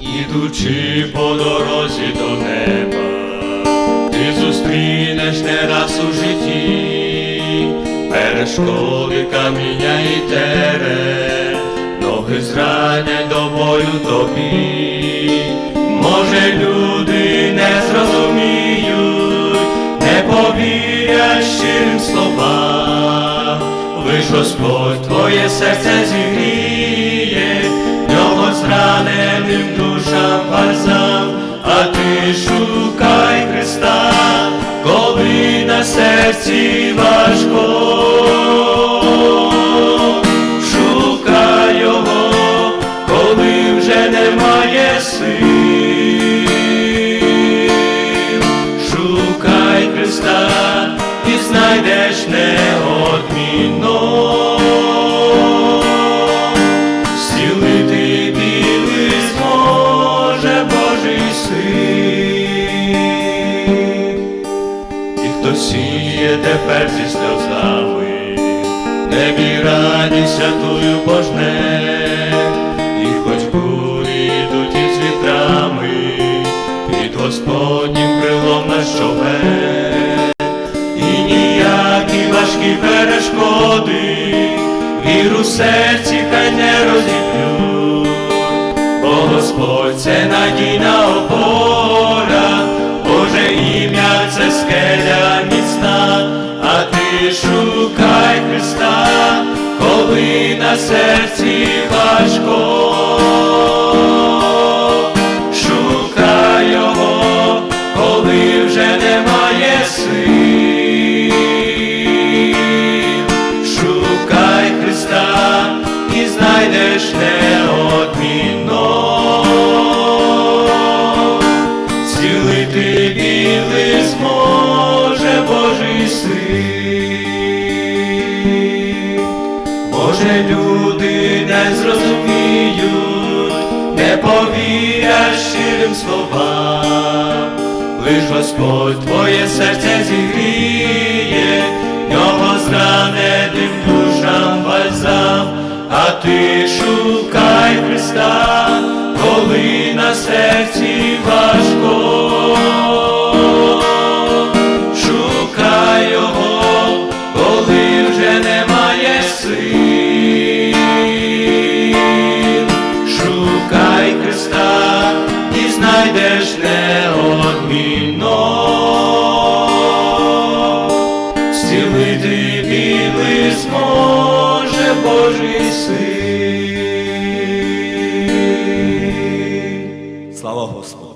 Ідучи по дорозі до неба, ти зустрінеш не раз у житті, перешкоди каміння і терен, ноги зранять до бою тобі. Може, люди не зрозуміють, не повірять щирим словам, лиш Господь твоє серце зігріє, серці важко. Шукай його, коли вже немає сил. Шукай Христа і знайдеш неодмінно. Сіє тепер зі сльозами, небі радість святую пожне, і хоч бурі йдуть із вітрами, під Господнім крилом на щове, і ніякі важкі перешкоди, віру серці хай не розіб'ють, бо Господь це надійна опора, шукай Христа, коли на серці важко. Шукай його, коли вже немає сил. Шукай Христа і знайдеш неодмінно. Зцілити білий зможе Божий син. Може, люди не зрозуміють, не повірять щирим словам, лиш Господь твоє серце зігріє, нього зраненим душам бальзам, а ти шукай Христа, коли на серці знайдеш неодмінно. Зцілити білий зможе Божий син. Слава Господу!